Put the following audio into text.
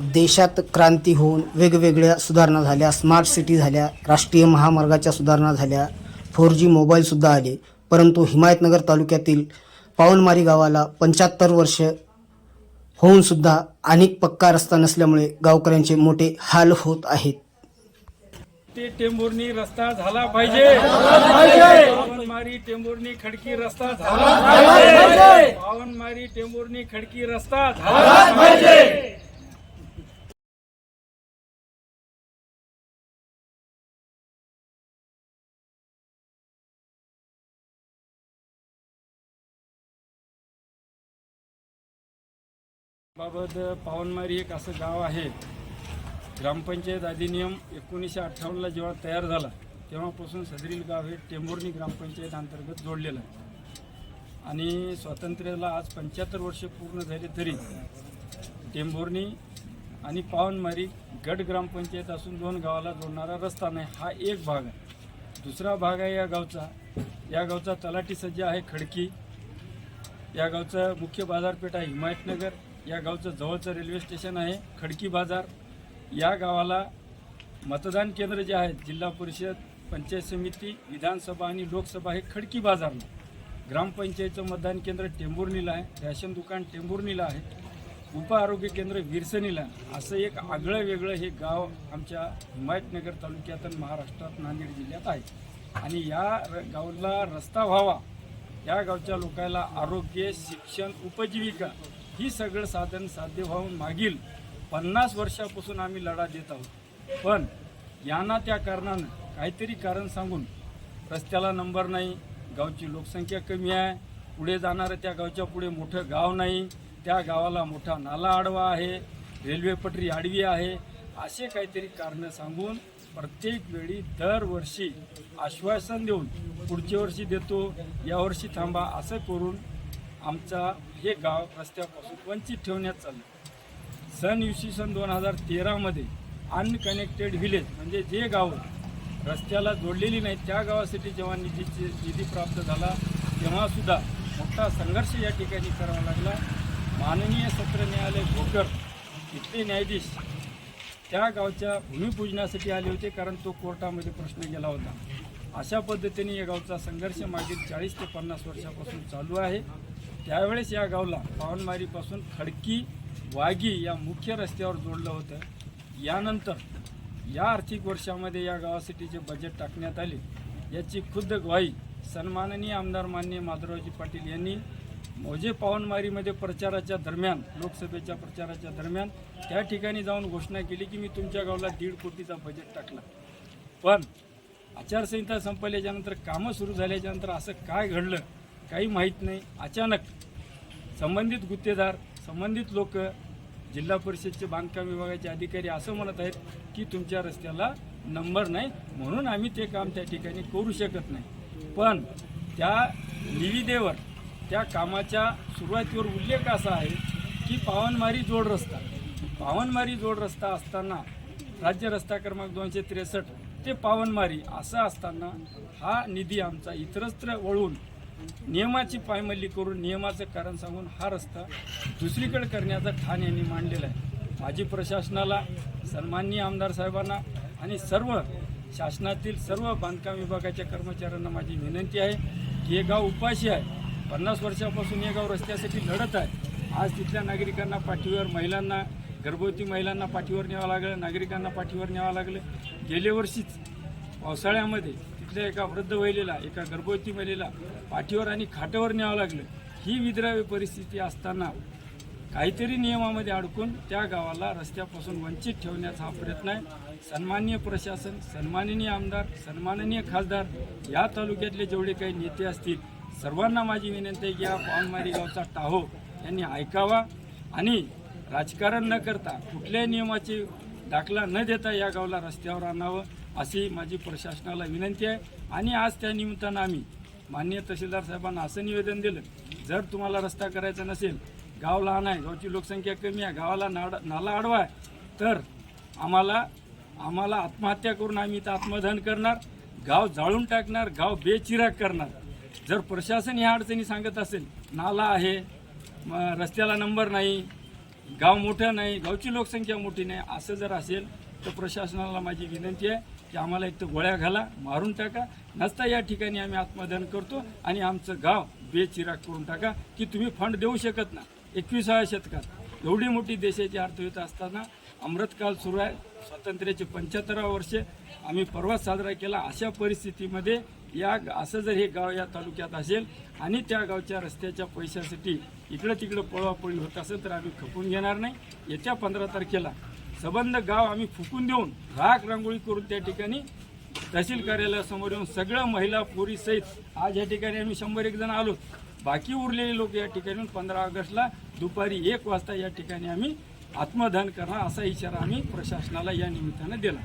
देशात क्रांती होऊन वेगवेगळ्या सुधारणा झाल्या स्मार्ट सिटी झाल्या राष्ट्रीय महामार्गाच्या सुधारणा झाल्या फोर जी मोबाईलसुद्धा आले. परंतु हिमायतनगर तालुक्यातील पावनमारी गावाला पंच्याहत्तर वर्ष होऊनसुद्धा अनेक पक्का रस्ता नसल्यामुळे गावकऱ्यांचे मोठे हाल होत आहेत. ते टेंभुर्णी रस्ता झाला पाहिजे. पावनमारी टेंभुर्णी खडकी रस्ता झाला पाहिजे. पावनमारी टेंभुर्णी खडकी रस्ता झाला पाहिजे. बाबत पावनमारी एक असं गाव आहे. ग्रामपंचायत अधिनियम एकोणीसशे अठ्ठावन्नला जेव्हा तयार झाला तेव्हापासून सदरील गाव हे टेंभुर्णी ग्रामपंचायत अंतर्गत जोडलेलं आहे. आणि स्वातंत्र्याला आज पंच्याहत्तर वर्ष पूर्ण झाले तरी टेंभुर्णी आणि पावनमारी गट ग्रामपंचायत असून दोन गावाला जोडणारा रस्ता नाही हा एक भाग आहे. दुसरा भाग आहे या गावचा. या गावचा तलाठी सज्जा आहे खडकी. या गावचा मुख्य बाजारपेठ आहे हिमायतनगर. या गावचं जवळचं रेल्वे स्टेशन आहे खडकी बाजार. या गावाला मतदान केंद्र जे आहेत जिल्हा परिषद पंचायत समिती विधानसभा आणि लोकसभा हे खडकी बाजारला ग्रामपंचायतचं मतदान केंद्र टेंभुर्णीला आहे फॅशन दुकान टेंभुर्णीला आहे उप आरोग्य केंद्र विरसणीला असं एक आगळं वेगळं हे गाव आमच्या हिमायतनगर तालुक्यात आणि महाराष्ट्रात नांदेड जिल्ह्यात आहे. आणि या र- रस्ता व्हावा या गावच्या लोकांना आरोग्य शिक्षण उपजीविका ही सगळं साधन साध्य व्हावून मागील पन्नास वर्षापासून आम्ही लढा देत आहोत. पण यांना त्या कारणानं काहीतरी कारण सांगून रस्त्याला नंबर नाही गावची लोकसंख्या कमी आहे पुढे जाणारं त्या गावच्या पुढे मोठं गाव नाही त्या गावाला मोठा नाला आडवा आहे रेल्वे पटरी आडवी आहे असे काहीतरी कारणं सांगून प्रत्येक वेळी दरवर्षी आश्वासन देऊन पुढच्या वर्षी देतो यावर्षी थांबा असं करून आमचा हे गाव रस्त्यापासून वंचित ठेवण्यात चाललं. सन इसवी सन दोन हजार तेरामध्ये अनकनेक्टेड व्हिलेज म्हणजे जे गावं रस्त्याला जोडलेली नाही त्या गावासाठी जेव्हा निधीची निधी प्राप्त झाला. तेव्हासुद्धा मोठा संघर्ष या ठिकाणी करावा लागला. माननीय सत्र न्यायालय भोकर इथले न्यायाधीश त्या गावच्या भूमिपूजनासाठी आले होते कारण तो कोर्टामध्ये प्रश्न गेला होता. अशा पद्धतीने या गावचा संघर्ष मागील चाळीस ते पन्नास वर्षापासून चालू आहे. त्यावेळेस या गावला पावनमारीपासून खडकी वाघी या मुख्य रस्त्यावर जोडलं होतं. यानंतर या आर्थिक वर्षामध्ये या गावासाठी जे बजेट टाकण्यात आले. याची खुद्द ग्वाही सन्माननीय आमदार मान्य माधवरावजी पाटील यांनी मोजे पावनमारीमध्ये प्रचाराच्या दरम्यान लोकसभेच्या प्रचाराच्या दरम्यान त्या ठिकाणी जाऊन घोषणा केली की मी तुमच्या गावाला दीड कोटीचा बजेट टाकला पण आचारसंहिता संपल्याच्यानंतर कामं सुरू झाल्याच्यानंतर असं काय घडलं? काही माहीत नाही. अचानक संबंधित गुत्तेदार संबंधित लोक जिल्हा परिषदचे बांधकाम विभागाचे अधिकारी असं म्हणत आहेत की तुमच्या रस्त्याला नंबर नाही म्हणून आम्ही ते काम त्या ठिकाणी करू शकत नाही. पण त्या निविदेवर त्या कामाच्या सुरुवातीवर उल्लेख असा आहे की पावनमारी जोड रस्ता पावनमारी जोड रस्ता असताना राज्य रस्ता क्रमांक दोनशे त्रेसष्ट ते पावनमारी असं असताना हा निधी आमचा इतरत्र वळून नियमाची पायमल्ली करून नियमाचं कारण सांगून हा रस्ता दुसरीकडे करण्याचा ठाण यांनी मांडलेला आहे. माझी प्रशासनाला सन्माननीय आमदार साहेबांना आणि सर्व शासनातील सर्व बांधकाम विभागाच्या कर्मचाऱ्यांना माझी विनंती आहे की हे गाव उपाशी आहे. पन्नास वर्षापासून हे गाव रस्त्यासाठी लढत आहे. आज तिथल्या नागरिकांना पाठीवर महिलांना गर्भवती महिलांना पाठीवर न्यावं लागलं नागरिकांना पाठीवर न्यावं लागलं. गेल्या वर्षीच पावसाळ्यामध्ये तिथल्या एका वृद्ध महिलेला एका गर्भवती महिलेला पाठीवर आणि खाटावर न्यावं लागलं. ही विद्राव्य परिस्थिती असताना काहीतरी नियमामध्ये अडकून त्या गावाला रस्त्यापासून वंचित ठेवण्याचा हा प्रयत्न आहे. सन्माननीय प्रशासन सन्माननीय आमदार सन्माननीय खासदार या तालुक्यातले जेवढे काही नेते असतील सर्वांना माझी विनंती आहे की हा पावनमारी गावचा टाहो यांनी ऐकावा आणि राजकारण न करता कुठल्याही नियमाचे दाखला न देता या गावाला रस्त्यावर आणावं अशी माझी प्रशासनाला विनंती आहे. आणि आज त्या निमित्तानं आम्ही माननीय तहसीलदार साहेबांना असं निवेदन दिलं जर तुम्हाला रस्ता करायचा नसेल गाव लहान आहे गावची लोकसंख्या कमी आहे गावाला नाड नाला आडवा आहे तर आम्हाला आम्हाला आत्महत्या करून आम्ही इथं आत्मदहन करणार गाव जाळून टाकणार गाव बेचिराग करणार. जर प्रशासन ह्या अडचणी सांगत असेल नाला आहे रस्त्याला नंबर नाही गाव मोठं नाही गावची लोकसंख्या मोठी नाही असं जर असेल तर प्रशासनाला माझी विनंती आहे की आम्हाला एक तर गोळ्या घाला मारून टाका नसता या ठिकाणी आम्ही आत्मदान करतो आणि आमचं गाव बेचिराग करून टाका की तुम्ही फंड देऊ शकत ना. एकविसाव्या शतकात एवढी मोठी देशाची अर्थव्यवस्था असताना अमृतकाल सुरू आहे स्वातंत्र्याचे पंच्याहत्तरावं वर्षे आम्ही परवाच साजरा केला. अशा परिस्थितीमध्ये या असं जर हे गाव या तालुक्यात असेल आणि त्या गावच्या रस्त्याच्या पैशासाठी इकडं तिकडं पळवापळी होत असेल तर आम्ही खपून घेणार नाही. येत्या पंधरा तारखेला सबंध गाव आम्ही फुकून देऊन राख रांगोळी करून त्या ठिकाणी तहसील कार्यालयासमोर येऊन सगळं महिला पोरी सहित आज या ठिकाणी आम्ही शंभर एक जण आलो. बाकी उरलेले लोक या ठिकाणी पंधरा ऑगस्टला दुपारी एक वाजता या ठिकाणी आम्ही आत्मदान करणार असा इशारा आम्ही प्रशासनाला या निमित्तानं दिला.